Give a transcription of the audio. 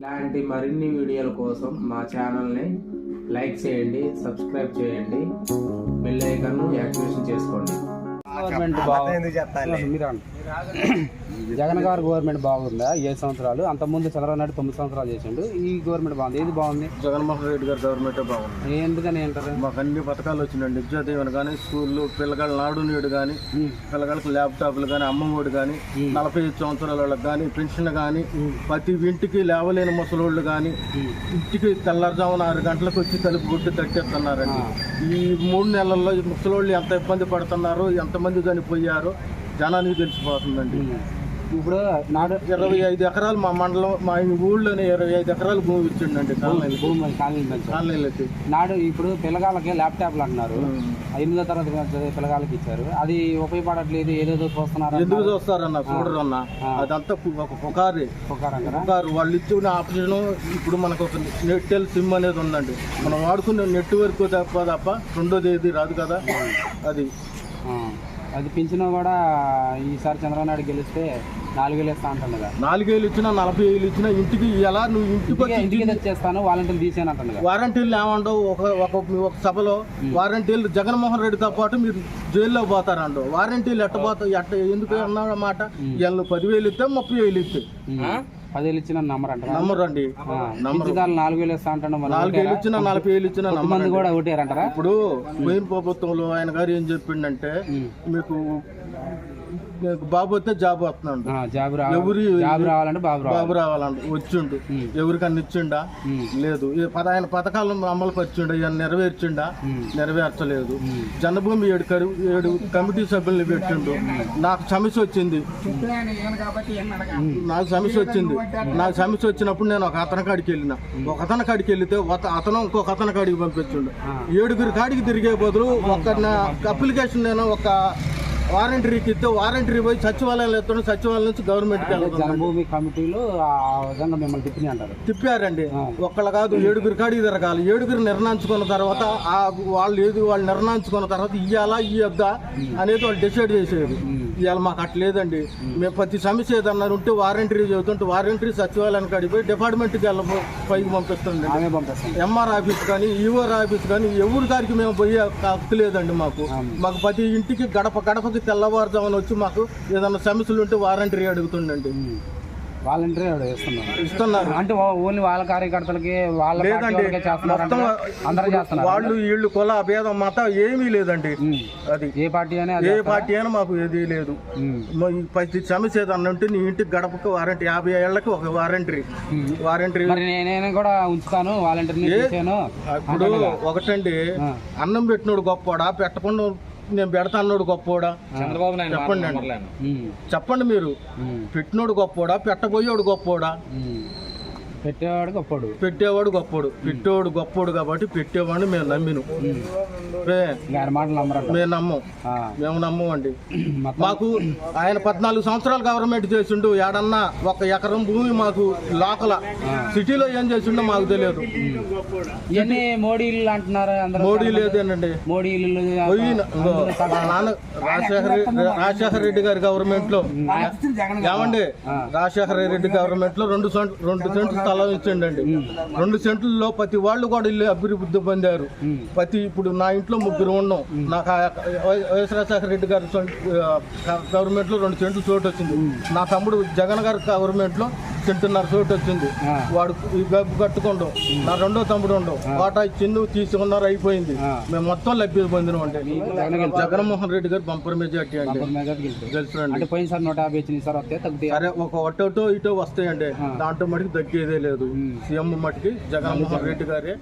ఇలాంటి మరిన్ని వీడియోల కోసం మా ఛానల్ని లైక్ చేయండి సబ్స్క్రైబ్ చేయండి. బెల్ ఐకాన్ యాక్టివేషన్ చేసుకోండి. జగన్ గారు గవర్నమెంట్ బాగుందా? ఏడు సంవత్సరాలు? అంత ముందు చంద్రబాబు నాయుడు తొమ్మిది సంవత్సరాలు చేసిండు. ఈ గవర్నమెంట్ బాగుంది? ఏది బాగుంది? జగన్మోహన్ రెడ్డి గారి గవర్నమెంట్ బాగుంది. ఎందుకని అంటారు? మాకు అన్ని పథకాలు వచ్చినాయండి. విద్యాదీవెన కానీ స్కూళ్ళు పిల్లగాళ్ళ నాడు నేడు కానీ పిల్లగాళ్ళకి ల్యాప్టాప్లు కానీ అమ్మఒడి కానీ నలభై ఐదు సంవత్సరాల వాళ్ళకి కానీ పెన్షన్ కానీ ప్రతి ఇంటికి లేవలేని ముసలోళ్ళు కానీ ఇంటికి తెల్లారుజామున ఆరు గంటలకు వచ్చి తలుపు గుడ్డు తట్టేస్తున్నారండి. ఈ మూడు నెలల్లో ముసలోళ్ళు ఎంత ఇబ్బంది పడుతున్నారో ఎంతమంది చనిపోయారో జనానికి తెలిసిపోతుందండి. ఇప్పుడు నాడు ఇరవై ఐదు ఎకరాలు మా మండలం మా ఊళ్ళోనే ఇరవై ఐదు ఎకరాలు భూమి ఇచ్చిండండి కాలనీలు భూమి కాలనీ కాలనీలకి. నాడు ఇప్పుడు పిల్లగాళ్ళకి ల్యాప్టాప్లు అంటున్నారు. ఎనిమిదో తరగతి పిల్లగాళ్ళకి ఇచ్చారు. అది ఉపయోగపడట్లేదు ఏదేదో చూస్తున్నారు ఎందుకు చూస్తారన్న చూడరు అన్న. అదంతా ఒక పుకారి. పుకారు వాళ్ళు ఇచ్చిన ఆప్షన్ ఇప్పుడు మనకు ఒక నెట్టెల్ సిమ్ అనేది ఉందండి. మనం వాడుకునే నెట్వర్క్ తప్ప తప్ప రెండోది ఏది రాదు కదా. అది. అది పెంచినా కూడా ఈసారి చంద్రబాబు నాయుడు గెలిస్తే నాలుగు వేలు ఇస్తా కదా. నాలుగేళ్ళు ఇచ్చినా నలభై ఏళ్ళు ఇచ్చినా ఇంటికి ఎలా నువ్వు ఇంటికి ఇంటికి తెచ్చేస్తాను వాలంటీర్లు తీసాను కదా. వారంటీలు ఏమండవు ఒక ఒక ఒక సభలో వారంటీలు జగన్మోహన్ రెడ్డితో పాటు మీరు జైల్లో పోతారండు వారంటీలు ఎట్ట పోతా ఎట్ట ఎందుకు అన్నమాట? వీళ్ళు పదివేలు ఇస్తే ముప్పై వేలు ఇస్తే. పదివేలు ఇచ్చిన నంబర్ అంటారా నమ్మరండి. పింఛదారులు నాలుగు వేలు ఇస్తా అంటాను మరి నాలుగేళ్ళు ఇచ్చినా నలభై వేలు ఇచ్చినా మంది కూడా ఒకటేరంటారా ఇప్పుడు పోయిన ప్రభుత్వంలో ఆయన గారు ఏం చెప్పిండంటే మీకు బాబు వస్తే జాబ్ వస్తున్నాడు. జాబ్ ఎవరు జాబ్ రావాలంటే బాబు బాబు రావాలంట వచ్చిండు. ఎవరికన్నా ఇచ్చిండా? లేదు. ఆయన పథకాలను అమలు పరిచిండా ఇవన్నీ నెరవేర్చిండా? నెరవేర్చలేదు. జన్మభూమి ఏడు కరు ఏడు కమిటీ సభ్యుల్ని పెట్టిండు. నాకు సమస్య వచ్చింది. నాకు సమస్య వచ్చింది. నాకు సమస్య వచ్చినప్పుడు నేను ఒక అతని కాడికి వెళ్ళిన. ఒక అతని కాడికి వెళ్తే అతను ఇంకొక అతని కాడికి పంపించిండు. ఏడుగురి కాడికి తిరిగే బదులు ఒక అప్లికేషన్ నేను ఒక వారంటరీకి ఇస్తే వారంటరీ పోయి సచివాలయంలో ఎత్తుండే సచివాలయం నుంచి గవర్నమెంట్కి వెళ్తాను జనభూమి కమిటీలు ఆ విధంగా మిమ్మల్ని తిప్పినాయి అంటారు. తిప్పారండి. ఒక్కళ్ళ కాదు ఏడుగురు కాడికి తిరగాలి ఏడుగురు నిర్ణయించుకున్న తర్వాత ఆ. వాళ్ళు ఏది వాళ్ళు నిర్ణయించుకున్న తర్వాత ఇయ్యాలా ఇయ్యొద్దా అనేది వాళ్ళు డిసైడ్ చేసేది. ఇవాళ మాకు అట్లేదండి మేము ప్రతి సమస్య ఏదన్నా ఉంటే వారంటరీ చదువుతుంటే వారంటరీ సచివాలయానికి కాడికి పోయి డిపార్ట్మెంట్కి వెళ్ళ పైకి పంపిస్తుంది. ఎంఆర్ ఆఫీస్ కానీ ఈఓఆర్ ఆఫీస్ కానీ ఎవరి దానికి మేము పోయే హక్కు లేదండి మాకు. మాకు ప్రతి ఇంటికి గడప గడపకి తెల్లవారుజామున వచ్చి మాకు ఏదైనా సమస్యలు ఉంటే వారంటరీ అడుగుతుండండి. వాలంటీర్ ఇస్తున్నారు. అంటే ఓన్లీ వాళ్ళ కార్యకర్తలకి వాళ్ళ లేదండి మొత్తం అందరూ చేస్తున్నారు. వాళ్ళు వీళ్ళు కుల భేదం మత ఏమీ లేదండి. అది ఏ పార్టీ అని అది ఏ పార్టీ అయినా మాకు ఏది లేదు. ప్రతి సమస్య ఏదన్నా ఉంటే నీ ఇంటికి గడపకు వారంటీ యాభై ఏళ్ళకి ఒక వారంటీ. వారంటీ. నేనే కూడా ఉంచుతాను వాలంటీర్ని తీసాను ఇప్పుడు ఒకటండి అన్నం పెట్టినోడు గొప్పోడా పెట్టకుండా నేను పెడతా అన్నోడు గొప్పోడా? చంద్రబాబు నాయుడు చెప్పండి చెప్పండి మీరు. పెట్టినోడు గొప్పోడా? పెట్టబోయేవాడు గొప్పోడా? పెట్టేవాడు గొప్పడు. పెట్టేవాడు గొప్పోడు. పెట్టేవాడు గొప్పోడు కాబట్టి పెట్టేవాడిని మేము నమ్మిను. మేము నమ్మం. ఆ. మేము నమ్మమండి. మొత్తం మాకు ఆయన పద్నాలుగు సంవత్సరాలు గవర్నమెంట్ చేసిండు. ఏడన్నా ఒక ఎకరం భూమి మాకు లోకల. సిటీలో ఏం చేసిండో మాకు తెలియదు. ఇవన్నీ మోడీ అంటున్నారు అందరూ మోడీ నాన్న రాజశేఖర రెడ్డి- రాజశేఖర రెడ్డి గారి గవర్నమెంట్లో ఏమండి? రాజశేఖర రెడ్డి గవర్నమెంట్లో రెండు సెంట్ రెండు సెంట్లు స్థలం ఇచ్చిండండి. రెండు సెంట్లలో ప్రతి వాళ్ళు కూడా ఇల్లు అభివృద్ధి పొందారు. ప్రతి ఇప్పుడు నా ఇంట్లో ముగ్గురు ఉన్నాం. నాకు వైఎస్ రాజశేఖర రెడ్డి గారు గవర్నమెంట్లో రెండు సెంట్లు చోటు వచ్చింది. నా తమ్ముడు జగన్ గారి గవర్నమెంట్ లో సెంటున్నర చోటు వచ్చింది వాడు గబ్బు కట్టుకోండు. నా రెండో తమ్ముడు ఉండవు వాటా చిన్ను తీసుకున్నారు అయిపోయింది. మేము మొత్తం లభ్యత పొందినాం అంటే. జగన్మోహన్ రెడ్డి గారు బంపర్ మెజార్టీ అండి. మెజార్టీ గెలుస్తుంది. తెలుసునండి అంటే పోయినసారి నూట యాభై వచ్చింది సార్ వస్తే తగ్గుతాయి? సరే ఒక ఒట్టోటో ఇటో వస్తాయండి. దాంట్లో మటుకు తగ్గేదే లేదు. సీఎం మటుకి జగన్మోహన్ రెడ్డి గారే